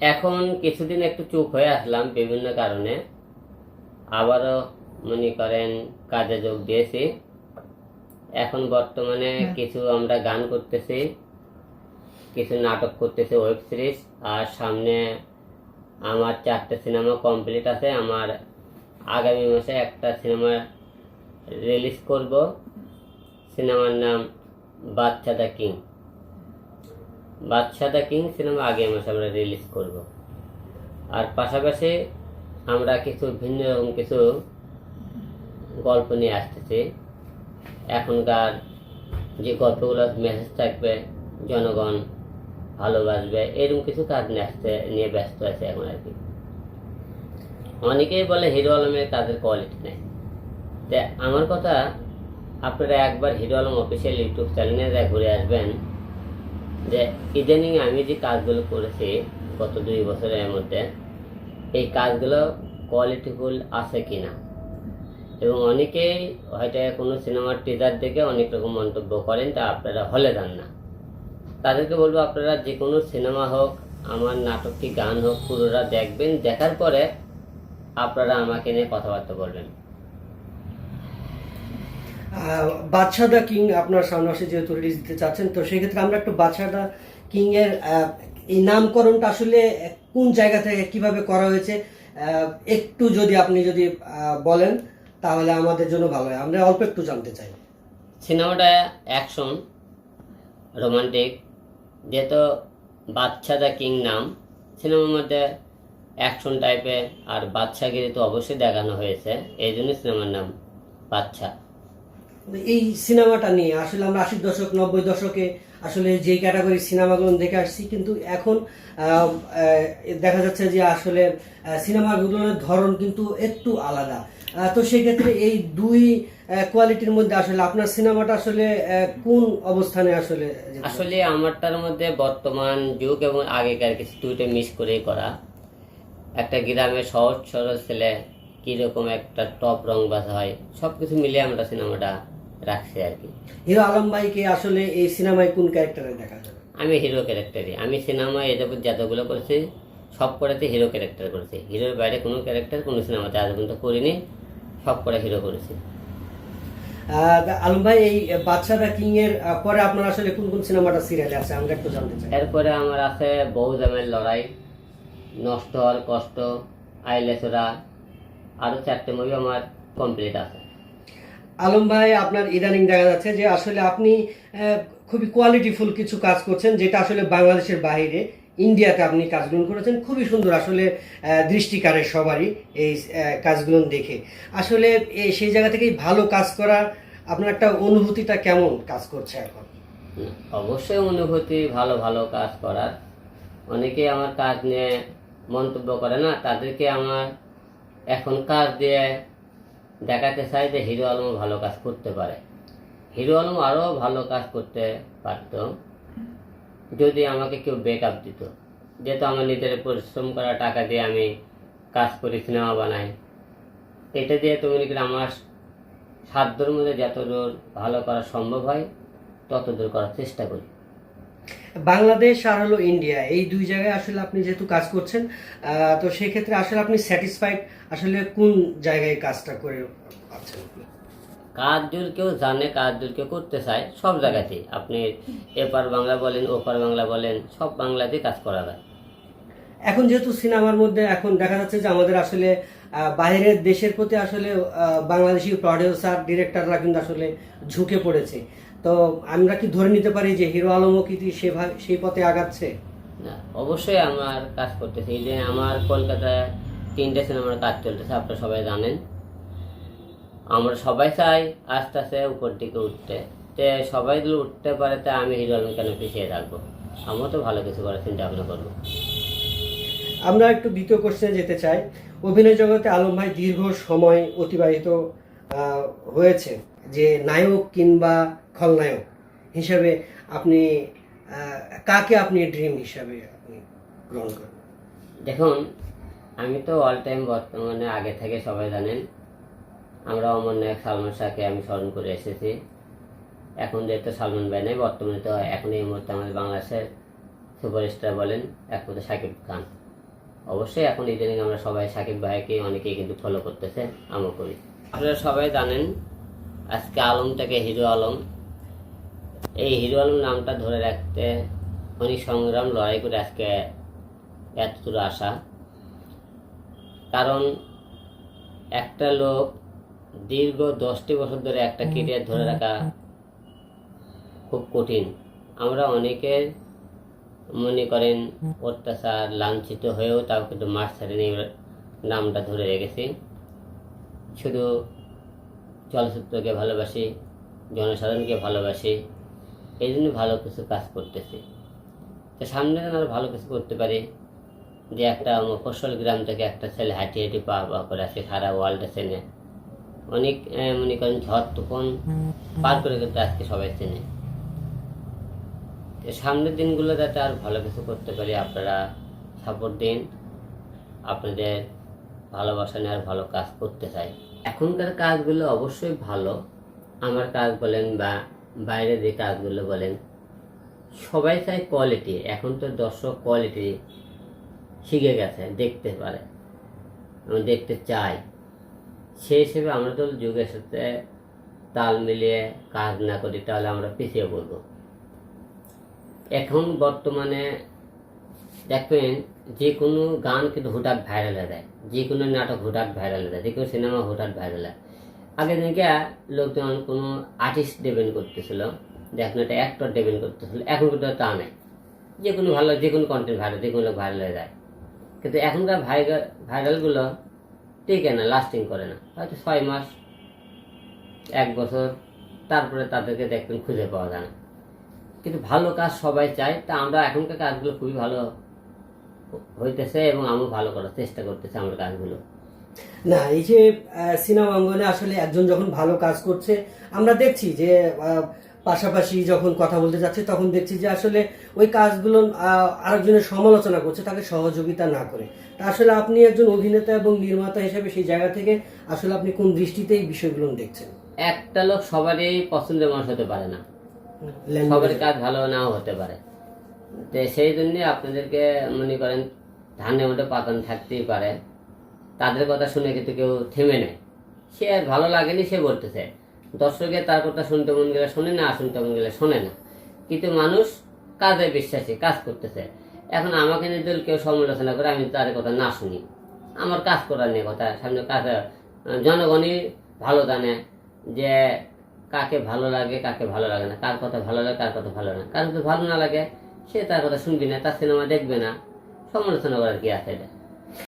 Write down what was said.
এখন কিছুদিন একটু চুপ হয়ে আসলাম বিভিন্ন কারণে। আবারও মনে করেন কাজে যোগ দিয়েছি। এখন বর্তমানে কিছু আমরা গান করতেছি কিছু নাটক করতেছি ওয়েব সিরিজ আর সামনে আমার চারটে সিনেমা কমপ্লিট আছে। আমার আগামী মাসে একটা সিনেমা রিলিজ করব। সিনেমার নাম Baccha the king. Badsha the king cinema আগে মাসে আমরা রিলিজ করব। আর পাশাপাশি আমরা কিছু ভিন্ন রকম কিছু গল্প নিয়ে আসতেছি। এখনকার যে গল্পগুলো মেসেজ থাকবে, জনগণ ভালোবাসবে, এরকম কিছু কাজ নিয়ে আসতে, নিয়ে ব্যস্ত আছে এখন আর কি। অনেকেই বলে হিরো আলমের কাজের কোয়ালিটি নেই। তা আমার কথা, আপনারা একবার হিরো আলম অফিসিয়াল ইউটিউব চ্যানেলে ঘুরে আসবেন যে ইদানিং আমি যে কাজগুলো করেছি গত দুই বছরের মধ্যে, এই কাজগুলো কোয়ালিটিফুল আছে কি না এবং অনেকেই হয়তো কোনো সিনেমার টিজার দেখে অনেক রকম মন্তব্য করেন, তা আপনারা হলে যান না। তাদেরকে বলব আপনারা যে কোনো সিনেমা হোক, আমার নাটক কি গান হোক, পুরোটা দেখবেন, দেখার পরে আপনারা আমাকে নিয়ে কথাবার্তা বলবেন। বাদশা দা কিং আপনার সামনে আসে যেহেতু রিলিজ দিতে চাচ্ছেন, তো সেক্ষেত্রে আমরা একটু বাদশা দা কিং এর এই নামকরণটা আসলে কোন জায়গা থেকে কীভাবে করা হয়েছে একটু যদি আপনি যদি বলেন, তাহলে আমাদের জন্য ভালো হয়। আমরা অল্প একটু জানতে চাই। সিনেমাটা অ্যাকশন রোমান্টিক যেহেতু বাচ্চা দ্য কিং নাম, সিনেমার মধ্যে অ্যাকশন টাইপের আর বাচ্চাগিরি তো অবশ্যই দেখানো হয়েছে, এই জন্য সিনেমার নাম বাচ্চা এই সিনেমাটা নিয়ে। আসলে আমরা আশির দশক, নব্বই দশকে আসলে যে ক্যাটাগরি সিনেমাগুলো দেখে আসছি, কিন্তু এখন দেখা যাচ্ছে যে আসলে সিনেমাগুলোর ধরন কিন্তু একটু আলাদা। তো সেক্ষেত্রে এই দুই কোয়ালিটির মধ্যে আসলে আপনার সিনেমাটা আসলে কোন অবস্থানে আসলে আসলে আমারটার মধ্যে বর্তমান যুগ এবং আগেকার কিছু দুইটা মিস করেই করা। একটা গ্রামে সহজ সরল ছেলে কীরকম একটা টপ রং বাজ হয় সব কিছু মিলে আমরা সিনেমাটা রাখছি আর কি। হিরো আলম ভাইকে আসলে এই সিনেমায় কোন ক্যারেক্টারে দেখা যাবে? আমি হিরো ক্যারেক্টারই আমি সিনেমায় এ যাবত যতগুলো করেছি সব কটাতে হিরো ক্যারেক্টার করেছি। হিরোর বাইরে কোনো ক্যারেক্টার কোনো সিনেমাতে আজ পর্যন্ত করিনি সব কটা হিরো করেছি। আলম ভাই এই বাচ্চাদা কিং এর পরে আপনার আসলে কোন কোন সিনেমাটা সিরিয়ালে আছে? আমরা একটু জানতে চাই। এরপরে আমার আছে বহু জামের লড়াই নষ্ট হওয়ার কষ্ট আইলেসরা আরও চারটে মুভি আমার কমপ্লিট আছে। আলম ভাই, আপনার ইদানিং দেখা যাচ্ছে যে আসলে আপনি খুবই কোয়ালিটিফুল কিছু কাজ করছেন যেটা আসলে বাংলাদেশের বাইরে ইন্ডিয়াতে আপনি কাজগুলো করেছেন। খুবই সুন্দর আসলে দৃষ্টিকারে সবারই এই কাজগুলো দেখে। আসলে সেই জায়গা থেকেই ভালো কাজ করা আপনার একটা অনুভূতিটা কেমন কাজ করছে এখন? অবশ্যই অনুভূতি, ভালো ভালো কাজ করার। অনেকেই আমার কাজ নিয়ে মন্তব্য করে না, তাদেরকে আমার এখন কাজ দিয়ে দেখাতে চাই যে হিরো আলম ভালো কাজ করতে পারে। হিরো আলম আরও ভালো কাজ করতে পারত, যদি আমাকে কেউ ব্যাক আপ দিত। যেহেতু আমার নিজের পরিশ্রম করা টাকা দিয়ে আমি কাজ করি সিনেমা বানাই। এটা দিয়ে তুমি নাকি আমার সাধ্যর মধ্যে যত দূর ভালো করা সম্ভব হয়, তত দূর করার চেষ্টা করি। বাংলাদেশ আর হলো ইন্ডিয়া এই দুই জায়গায় আসলে আপনি যেহেতু কাজ করছেন তো সেই ক্ষেত্রে আসলে আপনি স্যাটিসফাইড আসলে কোন জায়গায় কাজটা করে আছেন? কাজ যদি কেউ জানে কাজ যদি কেউ করতে চায় সব জায়গাতেই। আপনি এপার বাংলা বলেন ওপার বাংলা বলেন সব বাংলাতেই কাজ করা যায়। এখন যেহেতু সিনেমার মধ্যে এখন দেখা যাচ্ছে যে আমাদের আসলে বাইরের দেশের প্রতি আসলে বাংলাদেশি প্রডিউসার ডিরেক্টররা কিন্তু আসলে ঝুঁকে পড়েছে। তো আমরা কি ধরে নিতে পারি যে হিরো আলমও কি সে সেই পথে আগাচ্ছে? না অবশ্যই আমার কাজ করতেছে। এই যে আমার কলকাতায় তিনটে সিনেমার কাজ চলতেছে আপনারা সবাই জানেন। আমরা সবাই চাই আস্তে আস্তে উপর দিকে উঠতে। তে সবাই যদি উঠতে পারে তা আমি হিরো আলম কেন পিছিয়ে থাকব আমিও তো ভালো কিছু করার চিন্তা ভাবনা করব। আমরা একটু দ্বিতীয় কোশ্চেনে যেতে চাই। অভিনয় জগতে আলম ভাই দীর্ঘ সময় অতিবাহিত হয়েছে। যে নায়ক কিংবা খলনায়ক হিসাবে আপনি কাকে আপনি ড্রিম হিসাবে আপনি গ্রহণ করেন? দেখুন, আমি তো অল টাইম বর্তমানে আগে থেকে সবাই জানেন, আমরা অমর নায়ক সালমান শাহকে আমি স্মরণ করে এসেছি। এখন যেহেতু সালমান ভাই নেই, বর্তমানে তো এখন এই মুহূর্তে আমাদের বাংলাদেশের সুপারস্টার বলেন একমাত্র শাকিব খান। অবশ্যই এখন ইদানিং আমরা সবাই সাকিব ভাইকে অনেকেই কিন্তু ফলো করতেছে, আমও করি। আপনারা সবাই জানেন, আজকে আলম থেকে হিরো আলম। এই হিরো আলম নামটা ধরে রাখতে অনেক সংগ্রাম লড়াই করে আজকে এতদূর আসা। কারণ একটা লোক দীর্ঘ দশটি বছর ধরে একটা কেরিয়ার ধরে রাখা খুব কঠিন। আমরা অনেকের মনে করেন অত্যাচার, লাঞ্ছিত হয়েও তাও কিন্তু মাঠ ছাড়েনি নামটা ধরে রেখেছি। শুধু চলচ্চিত্রকে ভালোবাসি, জনসাধারণকে ভালোবাসি এই জন্য ভালো কিছু কাজ করতেছি। তো সামনে যেন আরও ভালো কিছু করতে পারি যে একটা মফস্বল গ্রাম থেকে একটা ছেলে হাঁটি হাঁটি পা পা করে আসে সারা ওয়ার্ল্ডে চেনে। অনেক মনে করেন ঝড় তুফান পার করে কিন্তু আজকে সবাই চেনে। সামনের দিনগুলো যাতে আর ভালো কিছু করতে পারি, আপনারা সাপোর্ট দিন। আপনাদের ভালোবাসা নিয়ে আর ভালো কাজ করতে চাই। এখনকার কাজগুলো অবশ্যই ভালো। আমার কাজ বলেন বা বাইরে যে কাজগুলো বলেন, সবাই চায় কোয়ালিটি এখন তো দর্শক কোয়ালিটি শিখে গেছে, দেখতে পারে আমি দেখতে চাই সেই হিসেবে আমরা তো যুগের সাথে তাল মিলিয়ে কাজ না করি, তাহলে আমরা পিছিয়ে পড়ব। এখন বর্তমানে দেখবেন, যে কোনো গান কিন্তু হুটাট ভাইরাল হয়ে যায়, যে কোনো নাটক হুটাট ভাইরাল হয়ে যায়, যে কোনো সিনেমা হুটাট ভাইরাল হয় আগে থেকে লোকজন কোনো আর্টিস্ট ডেভেন করতেছিল, যে এখন একটা অ্যাক্টর ডেভেন করতেছিল এখন কিন্তু তা নেই। যে কোনো ভালো, যে কোনো কন্টেন্ট ভাইরাল যে কোনো ভাইরাল হয়ে যায়। কিন্তু এখনকার ভাইরাল ভাইরালগুলো টিকে না লাস্টিং করে না। হয়তো ছয় মাস, এক বছর, তারপরে তাদেরকে দেখবেন খুঁজে পাওয়া যায় না। কিন্তু ভালো কাজ সবাই চায়, তা আমরা এখনকার কাজগুলো খুবই ভালো হইতেছে এবং আমিও ভালো করার চেষ্টা করতেছি আমার কাজগুলো। না এই যে সিনেমা অঙ্গনে আসলে একজন যখন ভালো কাজ করছে আমরা দেখছি যে পাশাপাশি যখন কথা বলতে যাচ্ছে তখন দেখছি যে আসলে ওই কাজগুলো আরেকজনের সমালোচনা করছে তাকে সহযোগিতা না করে। তা আসলে আপনি একজন অভিনেতা এবং নির্মাতা হিসেবে সেই জায়গা থেকে আসলে আপনি কোন দৃষ্টিতে এই বিষয়গুলো দেখছেন? একটা লোক সবারই পছন্দের মানুষ হতে পারে না। সবার কাজ ভালো নাও হতে পারে। তো সেই জন্যে আপনাদেরকে মনে করেন ধানের মধ্যে পাতান থাকতেই পারে। তাদের কথা শুনে কিন্তু কেউ থেমে নেয়। সে আর ভালো লাগেনি, সে বলতেছে, দর্শকের তার কথা শুনতে মন গেলে শোনে না, শুনতে মন গেলে শোনে না। কিন্তু মানুষ কাজে বিশ্বাসী, কাজ করতেছে। এখন আমাকে যদি কেউ সমালোচনা করে, আমি তার কথা না শুনি। আমার কাজ করার নিয়ে কথা, সামনে কাজ জনগণই ভালো জানে যে কাকে ভালো লাগে, কাকে ভালো লাগে না। কার কথা ভালো লাগে, কার কথা ভালো না। কার যদি ভালো না লাগে, সে তার কথা শুনবি না, তার সিনেমা দেখবে না। সমালোচনা করার কি আছে এটা?